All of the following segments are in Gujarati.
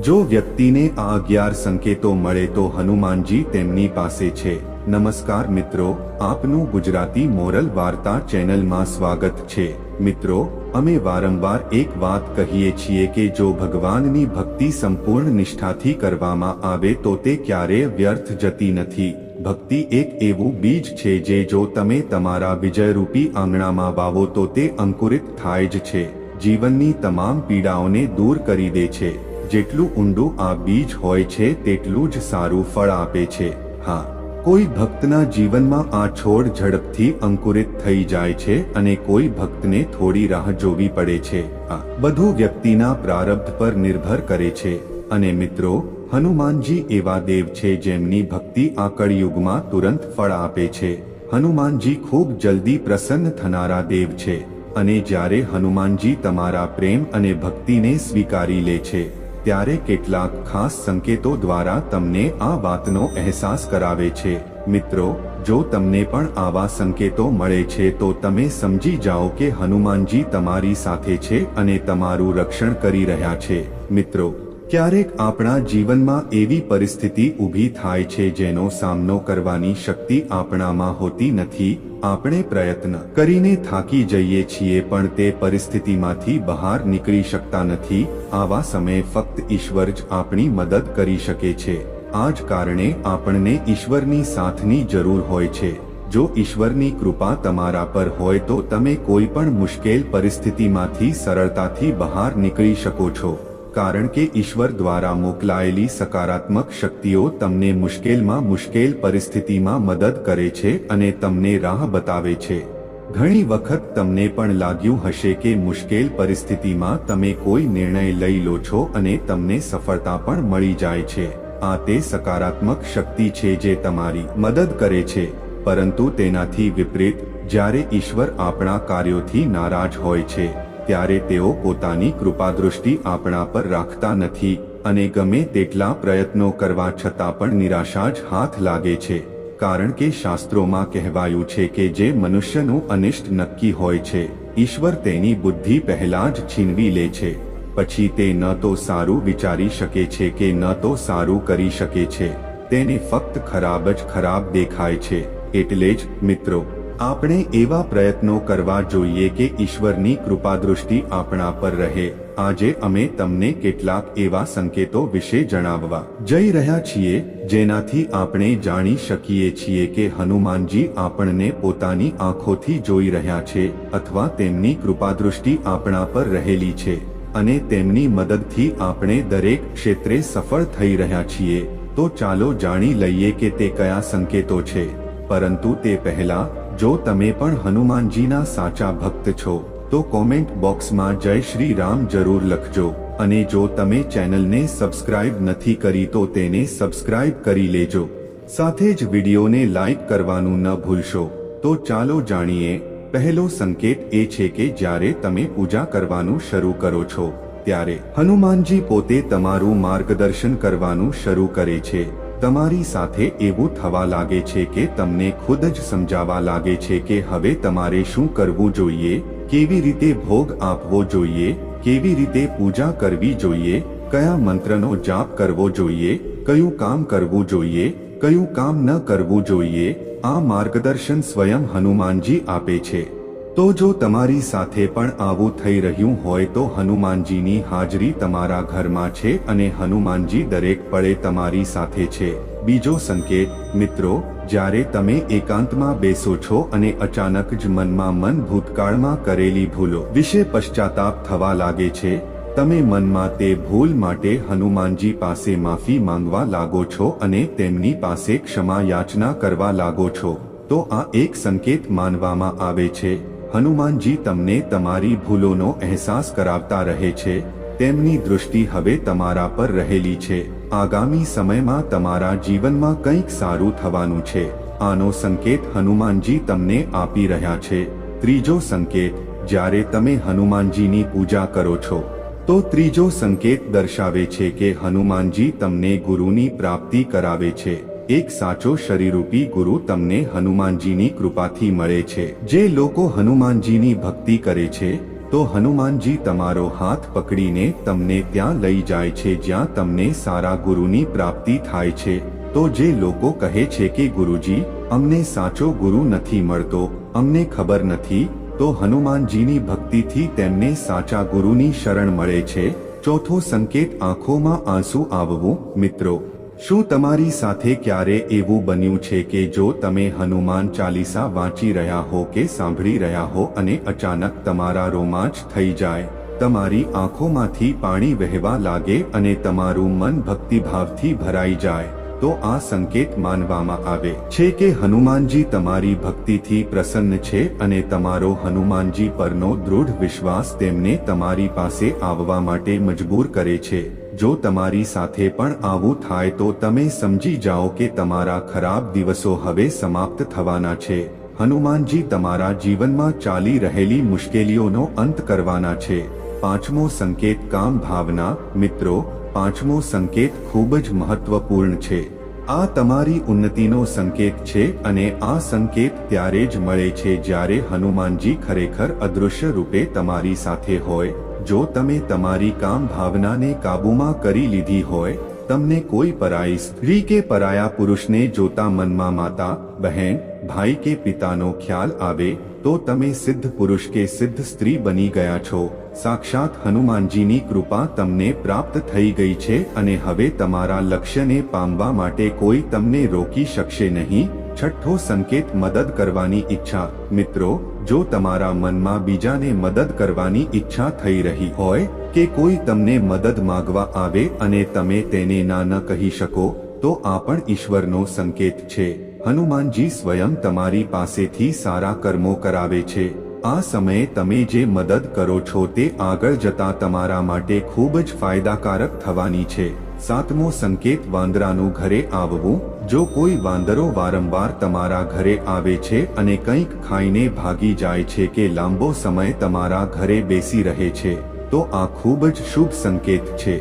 જો વ્યક્તિને આ અગિયાર સંકેતો મળે તો હનુમાનજી તેમની પાસે છે. નમસ્કાર મિત્રો, આપનું ગુજરાતી મોરલ વાર્તા ચેનલમાં સ્વાગત છે. મિત્રો, અમે વારંવાર એક વાત કહીએ છીએ કે જો ભગવાનની ભક્તિ સંપૂર્ણ નિષ્ઠાથી કરવામાં આવે તો તે ક્યારેય વ્યર્થ જતી નથી. ભક્તિ એક એવું બીજ છે જે જો તમે તમારા વિજયરૂપી આંગણામાં વાવો તો તે અંકુરિત થાય જ છે. જીવનની તમામ પીડાઓને દૂર કરી દે છે. જેટલું ઊંડું આ બીજ હોય છે તેટલું જ સારું ફળ આપે છે. હા, કોઈ ભક્તના જીવનમાં આ છોડ ઝડપથી અંકુરિત થઈ જાય છે અને કોઈ ભક્તને થોડી રાહ જોવી પડે છે. આ બધું વ્યક્તિના પ્રારબ્ધ પર નિર્ભર કરે છે. અને મિત્રો, હનુમાનજી એવા દેવ છે જેમની ભક્તિ આ કળિયુગમાં તુરંત ફળ આપે છે. હનુમાનજી ખૂબ જલ્દી પ્રસન્ન થનારા દેવ છે અને જ્યારે હનુમાનજી તમારા પ્રેમ અને ભક્તિને સ્વીકારી લે છે ત્યારે કેટલાક ખાસ સંકેતો દ્વારા તમને આ વાતનો અહેસાસ કરાવે છે. મિત્રો, જો તમને પણ આવા સંકેતો મળે છે તો તમે સમજી જાઓ કે હનુમાનજી તમારી સાથે છે અને તમારું રક્ષણ કરી રહ્યા છે. મિત્રો ક્યારેક આપણા જીવનમાં એવી પરિસ્થિતિ ઊભી થાય છે જેનો સામનો કરવાની શક્તિ આપણામાં હોતી નથી, આપણે પ્રયત્ન કરીને થાકી જઈએ છીએ પણ તે પરિસ્થિતિમાંથી બહાર નીકળી શકતા નથી, આવા સમયે ફક્ત ઈશ્વર જ આપણી મદદ કરી શકે છે આ જ કારણે આપણને ઈશ્વરની સાથની જરૂર હોય છે, જો ઈશ્વરની કૃપા તમારા પર હોય તો તમે કોઈ પણ મુશ્કેલ પરિસ્થિતિમાંથી સરળતાથી બહાર નીકળી શકો છો. કારણ કે ઈશ્વર દ્વારા મોકલાયેલી સકારાત્મક શક્તિઓ તમને મુશ્કેલમાં મુશ્કેલ પરિસ્થિતિમાં મદદ કરે છે અને તમને રાહ બતાવે છે. ઘણી વખત તમને પણ લાગ્યું હશે કે મુશ્કેલ પરિસ્થિતિમાં તમે કોઈ નિર્ણય લઈ લો છો અને તમને સફળતા પણ મળી જાય છે. આ તે સકારાત્મક શક્તિ છે જે તમારી મદદ કરે છે. પરંતુ તેનાથી વિપરીત, જ્યારે ઈશ્વર આપણા કાર્યોથી નારાજ હોય છે ત્યારે તેઓ પોતાની કૃપાદૃષ્ટિ આપણા પર રાખતા નથી અને ગમે તેટલા પ્રયત્નો કરવા છતાં પણ નિરાશા જ હાથ લાગે છે. કારણ કે શાસ્ત્રોમાં કહેવાયું છે કે જે મનુષ્યનું અનિષ્ટ નક્કી હોય છે, ઈશ્વર તેની બુદ્ધિ પહેલા જ છીનવી લે છે. પછી તે ન તો સારું વિચારી શકે છે કે ન તો સારું કરી શકે છે. તેને ફક્ત ખરાબ જ ખરાબ દેખાય છે. એટલે જ મિત્રો આપણે એવા પ્રયત્નો કરવા જોઈએ કે ઈશ્વરની કૃપાદૃષ્ટિ આપણા પર રહે. આજે અમે તમને કેટલાક એવા સંકેતો વિશે જણાવવા જઈ રહ્યા છીએ, જેનાથી આપણે જાણી શકીએ છીએ કે હનુમાનજી આપણને પોતાની આંખોથી જોઈ રહ્યા છે અથવા તેમની કૃપાદૃષ્ટિ આપણા પર રહેલી છે અને તેમની મદદથી આપણે દરેક ક્ષેત્રે સફળ થઈ રહ્યા છીએ. તો ચાલો જાણી લઈએ કે તે કયા સંકેતો છે. પરંતુ તે પહેલા જો તમે પણ હનુમાનજીના સાચા ભક્ત છો, તો કોમેન્ટ બોક્સમાં જય શ્રી રામ જરૂર લખજો. અને જો તમે ચેનલને સબસ્ક્રાઇબ નથી કરી તો તેને સબસ્ક્રાઇબ કરી લેજો. સાથે જ વિડીયોને લાઇક કરવાનું ન ભૂલશો. તો ચાલો જાણીએ, પહેલો સંકેત એ છે કે જ્યારે તમે પૂજા કરવાનું શરૂ કરો છો, ત્યારે હનુમાનજી પોતે તમારું માર્ગદર્શન કરવાનું શરૂ કરે છે. તમારી સાથે એવું થવા લાગે છે કે તમને ખુદ જ સમજાવા લાગે છે કે હવે તમારે શું કરવું જોઈએ, કેવી રીતે ભોગ આપવો જોઈએ, કેવી રીતે પૂજા કરવી જોઈએ, કયા મંત્રનો જાપ કરવો જોઈએ, કયું કામ કરવું જોઈએ, કયું કામ ન કરવું જોઈએ, આ માર્ગદર્શન સ્વયં હનુમાનજી આપે છે. તો જો તમારી સાથે પણ આવું થઈ રહ્યું હોય તો હનુમાનજીની હાજરી તમારા ઘરમાં છે અને હનુમાનજી દરેક પળે તમારી સાથે છે. બીજો સંકેત, મિત્રો, જ્યારે તમે એકાંતમાં બેસો છો અને અચાનક જ મનમાં મન ભૂતકાળમાં કરેલી ભૂલો વિશે પશ્ચાતાપ થવા લાગે છે, તમે મનમાં તે ભૂલ માટે હનુમાનજી પાસે માફી માંગવા લાગો છો અને તેમની પાસે ક્ષમા યાચના કરવા લાગો છો. તો આ એક સંકેત માનવામાં આવે છે. હનુમાનજી તમને તમારી ભૂલોનો અહેસાસ કરાવતા રહે છે, તેમની દૃષ્ટિ હવે તમારા પર રહેલી છે. આગામી સમયમાં તમારા જીવનમાં કંઈક સારું થવાનું છે. આનો સંકેત હનુમાનજી તમને આપી રહ્યા છે. ત્રીજો સંકેત, જ્યારે તમે હનુમાનજીની પૂજા કરો છો, તો ત્રીજો સંકેત દર્શાવે છે કે હનુમાનજી તમને ગુરુની પ્રાપ્તિ કરાવે છે. એક સાચો શરીરૂપી ગુરુ તમને હનુમાનજીની કૃપાથી મળે છે. જે લોકો હનુમાનજીની ભક્તિ કરે છે, તો હનુમાનજી તમારો હાથ પકડીને તમને ત્યાં લઈ જાય છે જ્યાં તમને સારા ગુરુની પ્રાપ્તિ થાય છે. તો જે લોકો કહે છે કે, ગુરુજી, અમને સાચો ગુરુ નથી મળતો, અમને ખબર નથી, તો હનુમાનજીની ભક્તિથી તેમને સાચા ગુરુની શરણ મળે છે. ચોથો સંકેત, આંખોમાં આંસુ આવવું, મિત્રો શું તમારી સાથે ક્યારે એવું બન્યું છે કે જો તમે હનુમાન ચાલીસા વાંચી રહ્યા હો કે સાંભળી રહ્યા હો અને અચાનક તમારા રોમાંચ થઈ જાય, તમારી આંખોમાંથી પાણી વહેવા લાગે અને તમારું મન ભક્તિભાવથી ભરાઈ જાય, તો આ સંકેત માનવામાં આવે છે કે હનુમાનજી તમારી ભક્તિથી પ્રસન્ન છે અને તમારો હનુમાનજી પરનો દૃઢ વિશ્વાસ તેમને તમારી પાસે આવવા માટે મજબૂર કરે છે. જો તમારી સાથે પણ આવું થાય તો તમે સમજી જાઓ કે તમારા ખરાબ દિવસો હવે સમાપ્ત થવાના છે. હનુમાનજી તમારા જીવનમાં ચાલી રહેલી મુશ્કેલીઓનો અંત કરવાના છે. પાંચમો સંકેત કામ ભાવના, મિત્રો, પાંચમો સંકેત ખૂબ જ મહત્વપૂર્ણ છે. આ તમારી ઉન્નતિનો સંકેત છે અને આ સંકેત ત્યારે જ મળે છે જ્યારે હનુમાનજી ખરેખર અદૃશ્ય રૂપે તમારી સાથે હોય. જો તમે તમારી કામ ભાવનાને કાબૂમાં કરી લીધી હોય, તમને કોઈ પરાઈ સ્ત્રી કે પરાયા પુરુષને જોતા મનમાં માતા, બહેન, ભાઈ કે પિતાનો ખ્યાલ આવે, તો તમે સિદ્ધ પુરુષ કે સિદ્ધ સ્ત્રી બની ગયા છો. સાક્ષાત હનુમાનજીની કૃપા તમને પ્રાપ્ત થઈ ગઈ છે અને હવે તમારા લક્ષ્યને પામવા માટે કોઈ તમને રોકી શકશે નહીં. છઠ્ઠો સંકેત મદદ કરવાની ઈચ્છા. મિત્રો જો તમારા મનમાં બીજાને મદદ કરવાની ઈચ્છા થઈ રહી હોય કે કોઈ તમને મદદ માગવા આવે અને તમે તેને ના ન કહી શકો, તો આ પણ ઈશ્વરનો સંકેત છે. હનુમાનજી સ્વયં તમારી પાસેથી સારા કર્મો કરાવે છે. આ સમયે તમે જે મદદ કરો છો તે આગળ જતા તમારા માટે ખૂબ જ ફાયદાકારક થવાની છે. સાતમો સંકેત, વાંદરાનું ઘરે આવવું. જો કોઈ વાંદરો વારંવાર તમારા ઘરે આવે છે અને કંઈક ખાઈને ભાગી જાય છે કે લાંબો સમય તમારા ઘરે બેસી રહે છે, તો આ ખૂબ જ શુભ સંકેત છે.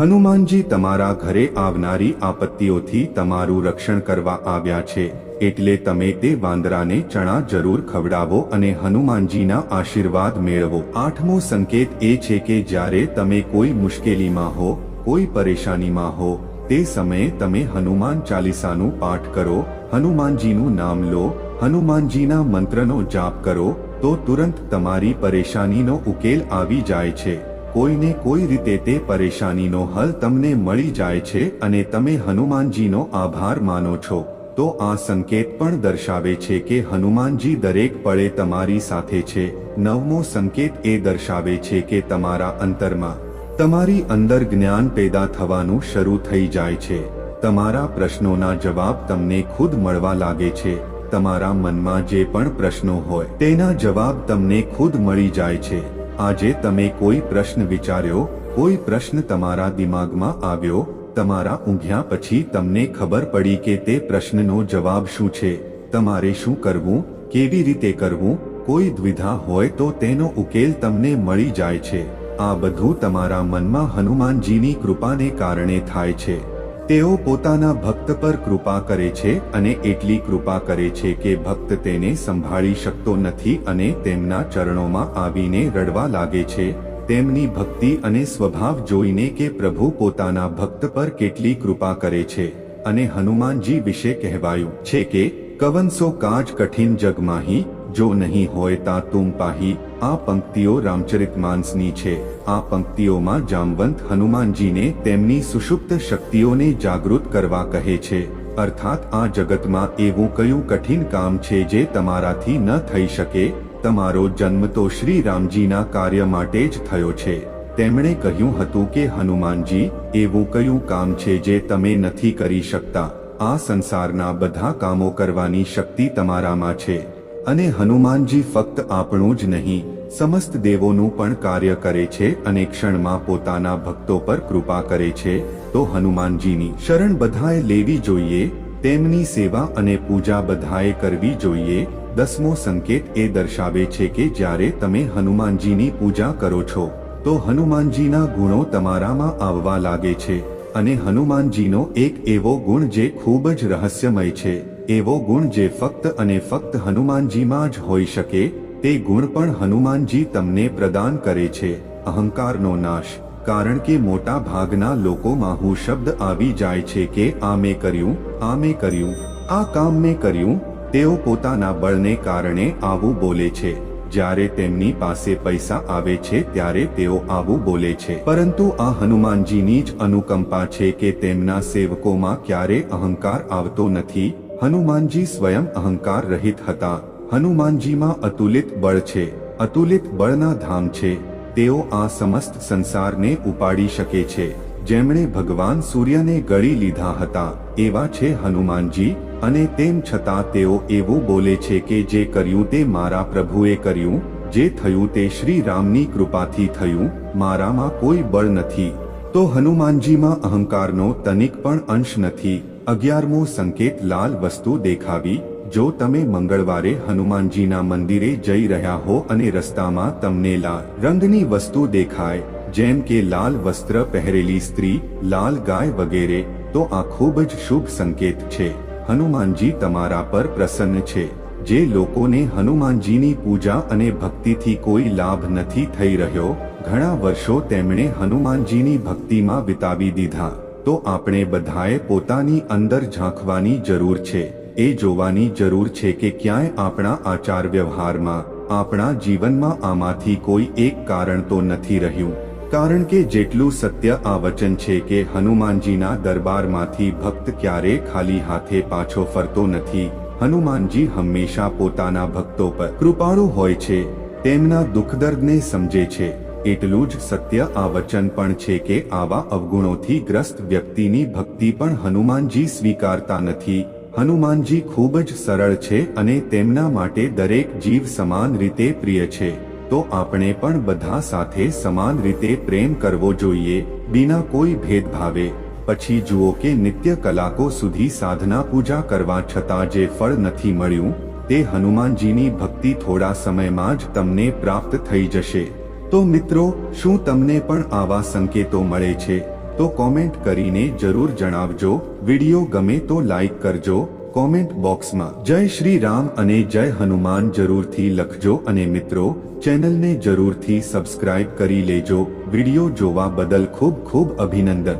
હનુમાનજી તમારા ઘરે આવનારી આપત્તિઓથી તમારું રક્ષણ કરવા આવ્યા છે, એટલે તમે તે વાંદરાને ચણા જરૂર ખવડાવો અને હનુમાનજીના આશીર્વાદ મેળવો. આઠમો સંકેત એ છે કે જ્યારે તમે કોઈ મુશ્કેલીમાં હો, કોઈ પરેશાનીમાં હો તે સમયે તમે હનુમાન ચાલીસાનું પાઠ કરો, હનુમાનજીનું નામ લો, હનુમાનજીના મંત્રનો જાપ કરો, તો તુરંત તમારી પરેશાનીનો ઉકેલ આવી જાય છે. કોઈને કોઈ રીતે તે પરેશાનીનો હલ તમને મળી જાય છે અને તમે હનુમાનજીનો આભાર માનો છો. તો આ સંકેત પણ દર્શાવે છે કે હનુમાનજી દરેક પળે તમારી સાથે છે. નવમો સંકેત એ દર્શાવે છે કે તમારા અંતરમાં તમારી અંદર જ્ઞાન પેદા થવાનું શરૂ થઈ જાય છે. તમારા પ્રશ્નોના જવાબ તમને ખુદ મળવા લાગે છે. તમારા મનમાં જે પણ પ્રશ્નો હોય, તેના જવાબ તમને ખુદ મળી જાય છે. આજે તમે કોઈ પ્રશ્ન વિચાર્યો, કોઈ પ્રશ્ન તમારા દિમાગમાં આવ્યો, તમારા ઊંઘ્યા પછી તમને ખબર પડી કે તે પ્રશ્નનો જવાબ શું છે. તમારે શું કરવું, કેવી રીતે કરવું, કોઈ દ્વિધા હોય તો તેનો ઉકેલ તમને મળી જાય છે. આ બધું તમારા મનમાં હનુમાનજીની કૃપાને કારણે થાય છે. તેઓ પોતાના ભક્ત પર કૃપા કરે છે અને એટલી કૃપા કરે છે કે ભક્ત તેને સંભાળી શકતો નથી અને તેમના ચરણોમાં આવીને રડવા લાગે છે. તેમની ભક્તિ અને સ્વભાવ જોઈને કે પ્રભુ પોતાના ભક્ત પર કેટલી કૃપા કરે છે. અને હનુમાનજી વિશે કહેવાયું છે કે કવનસો કાજ કઠિન જગમાહી જો નહીં હોય તા તુમ પાહી, આ પંક્તિઓ રામચરિત માનસની છે. આ પંક્તિઓમાં જામવંત હનુમાનજીને તેમની સુષુપ્ત શક્તિઓને જાગૃત કરવા કહે છે. અર્થાત આ જગતમાં એવું કયું કઠિન કામ છે જે તમારાથી ન થઈ શકે? તમારો જન્મ તો શ્રી રામજીના કાર્ય માટે જ થયો છે. તેમણે કહ્યું હતું કે, હનુમાનજી, એવું કયું કામ છે જે તમે નથી કરી શકતા? આ સંસારના બધા કામો કરવાની શક્તિ તમારામાં છે. અને હનુમાનજી ફક્ત આપણું જ નહીં, સમસ્ત દેવોનું પણ કાર્ય કરે છે અને ક્ષણમાં પોતાના ભક્તો પર કૃપા કરે છે, તો હનુમાનજીની શરણ બધાએ લેવી જોઈએ, તેમની સેવા અને પૂજા બધાએ કરવી જોઈએ, દસમો સંકેત એ દર્શાવે છે કે જ્યારે તમે હનુમાનજીની પૂજા કરો છો, તો હનુમાનજીના ગુણો તમારામાં આવવા લાગે છે, અને હનુમાનજીનો એક એવો ગુણ જે ખૂબ જ રહસ્યમય છે. એવો ગુણ જે ફક્ત અને ફક્ત હનુમાનજીમાં જ હોઈ શકે, તે ગુણ પણ હનુમાનજી તમને પ્રદાન કરે છે. અહંકારનો નાશ, કારણ કે મોટા ભાગના લોકોમાં હું શબ્દ આવી જાય છે કે, આ મેં કર્યું, આ મેં કર્યું, આ કામ મેં કર્યું. તેઓ પોતાના બળને કારણે આવું બોલે છે. જ્યારે તેમની પાસે પૈસા આવે છે ત્યારે તેઓ આવું બોલે છે. પરંતુ આ હનુમાનજીની જ અનુકંપા છે કે તેમના સેવકોમાં ક્યારે અહંકાર આવતો નથી હનુમાનજી સ્વયં અહંકાર રહિત હતા. હનુમાનજીમાં અતુલિત બળ છે. અતુલિત બળના ધામ છે. તેઓ આ સમસ્ત સંસારને ઉપાડી શકે છે. જેમણે ભગવાન સૂર્યને ગળી લીધા હતા. એવા છે હનુમાનજી અને તેમ છતાં તેઓ એવું બોલે છે કે જે કર્યું તે મારા પ્રભુએ કર્યું, જે થયું તે શ્રી રામની કૃપાથી થયું, મારામાં કોઈ બળ નથી. તો હનુમાનજીમાં અહંકારનો તનિક પણ અંશ નથી. અગિયારમો સંકેત લાલ વસ્તુ દેખાવી, જો તમે મંગળવારે હનુમાનજીના મંદિરે જઈ રહ્યા હો અને રસ્તામાં તમને લાલ રંગની વસ્તુ દેખાય, જેમ કે લાલ વસ્ત્ર પહેરેલી સ્ત્રી, લાલ ગાય વગેરે, તો આ ખૂબ જ શુભ સંકેત છે. હનુમાનજી તમારા પર પ્રસન્ન છે. જે લોકોને હનુમાનજીની પૂજા અને ભક્તિથી કોઈ લાભ નથી થઈ રહ્યો, ઘણા વર્ષો તેમણે હનુમાનજીની ભક્તિમાં વિતાવી દીધા. તો આપણે બધાએ પોતાની અંદર ઝાંખવાની જરૂર છે. એ જોવાની જરૂર છે કે ક્યાંય આપણા આચાર વ્યવહારમાં આપણા જીવનમાં આમાંથી કોઈ એક કારણ તો નથી રહ્યું. કારણ કે જેટલું સત્ય આ વચન છે કે હનુમાનજીના દરબારમાંથી ભક્ત ક્યારે ખાલી હાથે પાછો ફરતો નથી, હનુમાનજી હંમેશા પોતાના ભક્તો પર કૃપાળુ હોય છે, તેમના દુઃખદર્દને સમજે છે. એટલું જ સત્ય આ વચન પણ છે કે આવા અવગુણોથી ગ્રસ્ત વ્યક્તિની ભક્તિ પણ હનુમાનજી સ્વીકારતા નથી. હનુમાનજી ખૂબ જ સરળ છે અને તેમના માટે દરેક જીવ સમાન રીતે પ્રિય છે. તો આપણે પણ બધા સાથે સમાન રીતે પ્રેમ કરવો જોઈએ, બિના કોઈ ભેદભાવે. પછી જુઓ કે નિત્ય કલાકો સુધી સાધના પૂજા કરવા છતાં જે ફળ નથી મળ્યું, તે હનુમાનજીની ભક્તિ થોડા સમયમાં જ તમને પ્રાપ્ત થઈ જશે. તો મિત્રો, શું તમને પણ આવા સંકેતો મળે છે? તો કોમેન્ટ કરીને જરૂર જણાવજો. વિડિયો ગમે તો લાઈક કરજો. કોમેન્ટ બોક્સમાં જય શ્રી રામ અને જય હનુમાન જરૂરથી લખજો અને મિત્રો ચેનલને જરૂરથી સબસ્ક્રાઇબ કરી લેજો. વિડિયો જોવા બદલ ખૂબ ખૂબ અભિનંદન.